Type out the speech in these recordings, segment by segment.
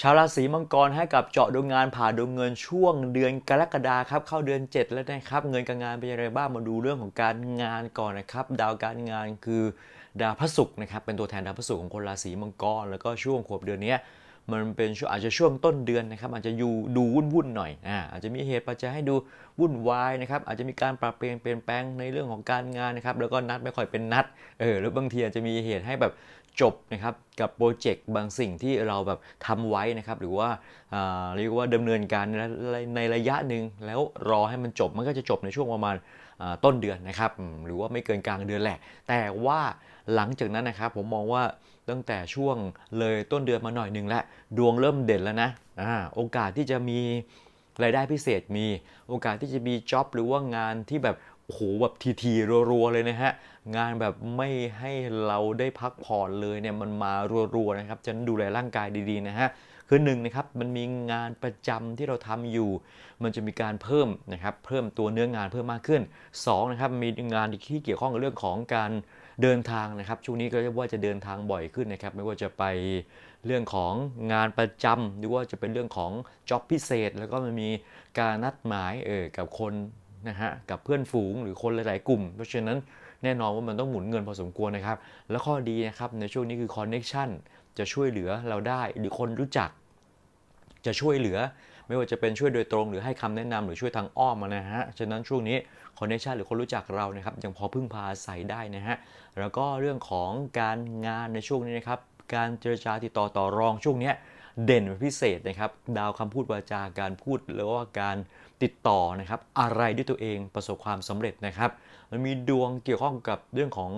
ชาวราศีมังกรให้กับเจาะดวงงานผ่าดวงเงินช่วงเดือนกรกฎาครับเข้าเดือน 7 แล้วนะครับ เงินการงานเป็นยังไรบ้างมาดูเรื่องของการงานก่อนนะครับ ดาวการงานคือดาวพระศุกร์นะครับเป็นตัวแทนดาวพระศุกร์ของคนราศีมังกร แล้วก็ช่วงขวบเดือนเนี้ย มันเป็นช่วงอาจจะช่วงต้นเดือนนะครับ อาจจะอยู่ดูวุ่นวุ่นๆหน่อยอ่าอาจจะมีเหตุปัจจัยให้ดูวุ่นวายนะครับ อาจจะมีการปรับเปลี่ยนเปลี่ยนแปลงในเรื่องของการงานนะครับ แล้วก็นัดไม่ค่อยเป็นนัด เออ แล้วบางทีอาจจะมีเหตุให้แบบจบนะครับกับโปรเจกต์บางสิ่งที่เราแบบทำไว้นะครับ หรือว่าอ่าเรียกว่าดำเนินการในในระยะหนึ่งแล้วรอให้มันจบมันก็จะจบในช่วงประมาณต้นเดือนนะครับ หรือว่าไม่เกินกลางเดือนแหละ แต่ว่า หลังจากนั้นนะครับผมมองว่าตั้งแต่ช่วงเลยต้นเดือนมาหน่อยหนึ่งแล้วดวงเริ่มเด่นแล้วนะอ่าโอกาสที่จะมีรายได้พิเศษมี โอกาสที่จะมีจ็อบหรือว่างานที่แบบโอ้โหแบบทีๆรัวๆเลยนะฮะ งานแบบไม่ให้เราได้พักผ่อนเลยเนี่ยมันมารัวๆนะครับฉันดูแลร่างกายดีๆนะฮะ คือหนึ่งนะครับมันมีงานประจำที่เราทำอยู่ มันจะมีการเพิ่มนะครับเพิ่มตัวเนื้องานเพิ่มมากขึ้นสองนะครับมีงานที่เกี่ยวข้องกับเรื่องของการเดินทางนะครับช่วงนี้ก็เรียกว่าจะเดินทางบ่อยขึ้นนะครับไม่ว่าจะไปเรื่องของงานประจำหรือว่าจะเป็นเรื่องของจ็อบพิเศษ แล้วก็มันมีการนัดหมายเออกับคนนะฮะกับเพื่อนฝูงหรือคนหลาย ๆ กลุ่ม เพราะฉะนั้นแน่นอนว่ามันต้องหมุนเงินพอสมควรนะครับ แล้วข้อดีนะครับในช่วงนี้คือคอนเน็ชัน จะช่วยเหลือเราได้ หรือคนรู้จัก จะช่วยเหลือ ไม่ว่าจะเป็นช่วยโดยตรงหรือให้คำแนะนำหรือช่วยทางอ้อมนะฮะฉะนั้นช่วงนี้คอนเนคชันหรือคนรู้จักเรานะครับยังพอพึ่งพาอาศัยได้นะฮะแล้วก็เรื่องของการงานในช่วงนี้นะครับการเจรจาติดต่อต่อรองช่วงนี้เด่นเป็นพิเศษนะครับ ดาวคำพูดวาจาการพูดหรือว่าการติดต่อนะครับ อะไรด้วยตัวเองประสบความสำเร็จนะครับ มันมีดวงเกี่ยวข้องกับเรื่องของ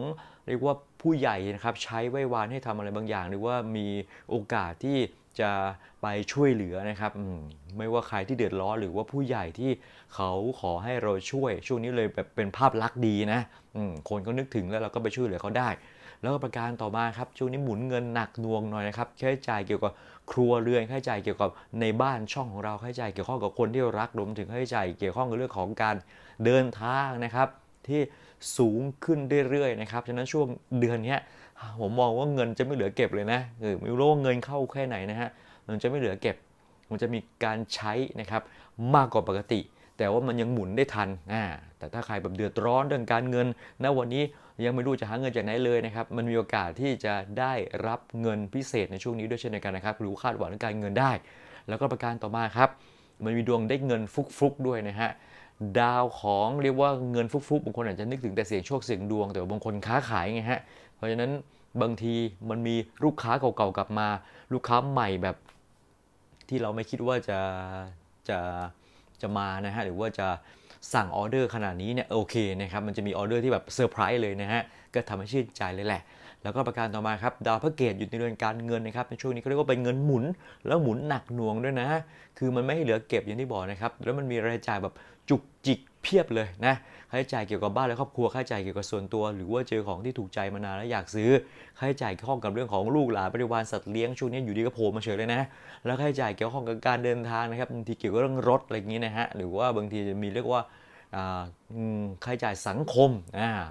เรียกว่าผู้ใหญ่นะครับใช้ไหว้วานให้ทำอะไรบางอย่าง หรือว่ามีโอกาสที่จะไปช่วยเหลือนะครับมไม่ว่าใครที่เดือดร้อนหรือว่าผู้ใหญ่ที่เขาขอให้เราช่วย ช่วงนี้เลยแบบเป็นภาพลักษณ์ดีนะคนก็นึกถึงแล้วเราก็ไปช่วยเหลือเขาได้ แล้วก็ประการต่อมาครับช่วงนี้หมุนเงินหนักหน่วงหน่อยนะครับค่าใช้จ่ายเกี่ยวกับครัวเรือนค่าใช้จ่ายเกี่ยวกับในบ้านช่องของเราค่าใช้จ่ายเกี่ยวข้องกับคนที่เรารักรวมถึงค่าใช้จ่ายเกี่ยวข้องกับเรื่องของการเดินทางนะครับ ที่ สูงขึ้นเรื่อยๆนะครับฉะนั้นช่วงเดือนนี้ผมมองว่าเงินจะไม่เหลือเก็บเลยนะเออไม่รู้ว่าเงินเข้าแค่ไหนนะฮะมันจะไม่เหลือเก็บ มันจะมีการใช้นะครับมากกว่าปกติ แต่ว่ามันยังหมุนได้ทันอ่าแต่ถ้าใครแบบเดือดร้อนเรื่องการเงินณวันนี้ยังไม่รู้จะหาเงินจากไหนเลยนะครับมันมีโอกาสที่จะได้รับเงินพิเศษในช่วงนี้ด้วยเช่นเดียวกันนะครับหรือคาดหวังเรื่องการเงินได้ แล้วก็ประการต่อมาครับ มันมีดวงได้เงินฟุกๆด้วยนะฮะดาวของเรียกว่าเงินฟุกๆบางคนอาจจะนึกถึงแต่เสียงโชคเสียงดวง แต่ว่าบางคนค้าขายไงฮะเพราะฉะนั้นบางทีมันมีลูกค้าเก่าๆกลับมา ลูกค้าใหม่แบบ ที่เราไม่คิดว่าจะจะจะมานะฮะหรือว่าจะสั่งออเดอร์ขนาดนี้เนี่ยโอเคนะครับมันจะมีออเดอร์ที่แบบเซอร์ไพรส์เลยนะฮะก็ทำให้ชื่นใจเลยแหละ แล้วก็ประการต่อมาครับดาวพระเกตอยู่ในเรือนการเงินนะครับในช่วงนี้เขาเรียกว่าเป็นเงินหมุน แล้วหมุนหนักหน่วงด้วยนะ คือมันไม่ให้เหลือเก็บอย่างที่บอกนะครับแล้วมันมีรายจ่ายแบบจุกจิกเพียบเลยนะค่าใช้จ่ายเกี่ยวกับบ้านและครอบครัวค่าใช้จ่ายเกี่ยวกับส่วนตัว หรือว่าเจอของที่ถูกใจมานานแล้วอยากซื้อค่าใช้จ่ายเกี่ยวข้องกับเรื่องของลูกหลานบริวารสัตว์เลี้ยงช่วงนี้อยู่ดีก็โผล่มาเฉยเลยนะแล้วค่าใช้จ่ายเกี่ยวข้องกับการเดินทางนะครับบางทีเกี่ยวกับเรื่องรถอะไรอย่างนี้นะฮะหรือว่าบางทีจะมีเรียกว่า ค่าใช้จ่ายสังคม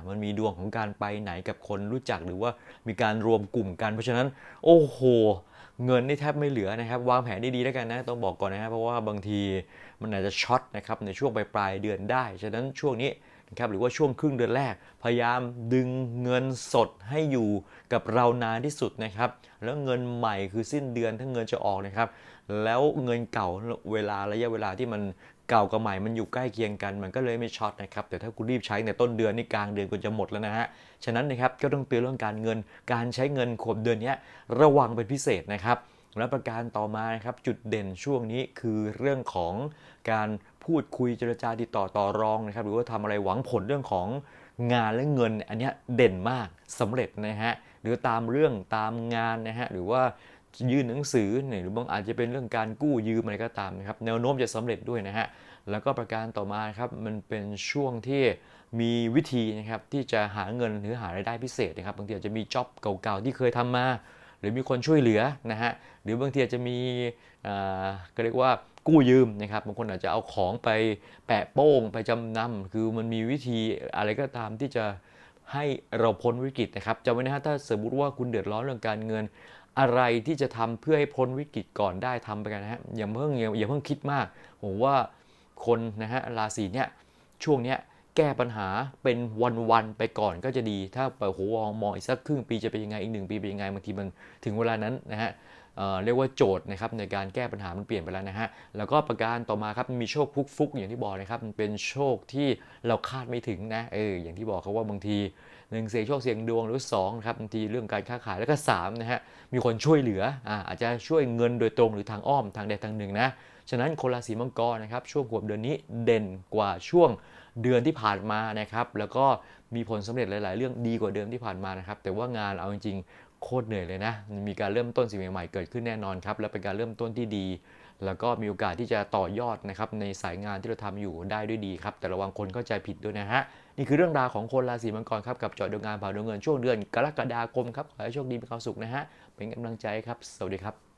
มันมีดวงของการไปไหนกับคนรู้จักหรือว่ามีการรวมกลุ่มกัน เพราะฉะนั้นโอ้โห เงินนี่แทบไม่เหลือนะครับ วางแผนดีๆแล้วกันนะ ต้องบอกก่อนนะครับเพราะว่าบางทีมันอาจจะช็อตนะครับในช่วงปลายๆเดือนได้ ฉะนั้นช่วงนี้นะครับหรือว่าช่วงครึ่งเดือนแรก พยายามดึงเงินสดให้อยู่กับเรานานที่สุดนะครับ แล้วเงินใหม่คือสิ้นเดือนถ้าเงินจะออกนะครับ แล้วเงินเก่าเวลาระยะเวลาที่มัน เก่ากับใหม่มันอยู่ใกล้เคียงกันมันก็เลยไม่ช็อตนะครับ แต่ถ้าคุณรีบใช้ในต้นเดือนนี่กลางเดือนคุณจะหมดแล้วนะฮะ ฉะนั้นนะครับก็ต้องเตือนเรื่องการเงิน การใช้เงินขวบเดือนนี้ระวังเป็นพิเศษนะครับและประการต่อมานะครับจุดเด่นช่วงนี้คือเรื่องของการพูดคุยเจรจาติดต่อต่อรองนะครับ หรือว่าทำอะไรหวังผลเรื่องของงานและเงิน อันนี้เด่นมากสำเร็จนะฮะหรือตามเรื่องตามงานนะฮะหรือว่า ยื่นหนังสือเนี่ยหรือบางอาจจะเป็นเรื่องการกู้ยืมอะไรก็ตามนะครับแนวโน้มจะสำเร็จด้วยนะฮะแล้วก็ประการต่อมาครับมันเป็นช่วงที่มีวิธีนะครับที่จะหาเงินหรือหารายได้พิเศษนะครับบางทีอาจจะมีจ็อบเก่าๆที่เคยทำมา หรือมีคนช่วยเหลือนะฮะหรือบางทีอาจจะมีอ่าก็เรียกว่ากู้ยืมนะครับบางคนอาจจะเอาของไปแปะโป้งไปจำนำคือมันมีวิธีอะไรก็ตามที่จะให้เราพ้นวิกฤตนะครับจำไว้นะฮะถ้าสมมติว่าคุณเดือดร้อนเรื่องการเงิน อะไรที่จะทำเพื่อให้พ้นวิกฤตก่อนได้ทำไปกันนะฮะอย่าเพิ่งอย่าเพิ่งคิดมาก ผมว่าคนนะฮะราศีเนี้ยช่วงเนี้ยแก้ปัญหาเป็นวันๆไปก่อนก็จะดี ถ้าไปโหมองมองอีกสักครึ่งปีจะเป็นยังไงอีกหนึ่งปีเป็นยังไงบางทีมันถึงเวลานั้นนะฮะ เอ่อเรียกว่าโจทย์นะครับในการแก้ปัญหามันเปลี่ยนไปแล้วนะฮะแล้วก็ประการต่อมาครับมีโชคฟุกฟุกๆอย่างที่บอกนะครับมันเป็นโชคที่เราคาดไม่ถึงนะเอออย่างที่บอกเขาว่าบางทีหนึ่งเสียงโชคเสียงดวงหรือสองนะครับบางทีเรื่องการค้าขายแล้วก็สามนะฮะมีคนช่วยเหลืออ่าอาจจะช่วยเงินโดยตรงหรือทางอ้อมทางใดทางหนึ่งนะฉะนั้นคนราศีมังกรนะครับช่วงขวบเดือนนี้เด่นกว่าช่วงเดือนที่ผ่านมานะครับแล้วก็มีผลสำเร็จหลาย ๆ เรื่องดีกว่าเดิมที่ผ่านมานะครับแต่ว่างานเอาจริง โคตรเหนื่อยเลยนะ มีการเริ่มต้นสิ่งใหม่ๆเกิดขึ้นแน่นอนครับ และเป็นการเริ่มต้นที่ดี แล้วก็มีโอกาสที่จะต่อยอดนะครับในสายงานที่เราทำอยู่ได้ด้วยดีครับ แต่ระวังคนเข้าใจผิดด้วยนะฮะ นี่คือเรื่องราวของคนราศีมังกรครับกับจอดดวงงานผ่าดวงเงินช่วงเดือน กรกฎาคมครับ ขอให้โชคดีมีความสุขนะฮะ เป็นกำลังใจครับ สวัสดีครับ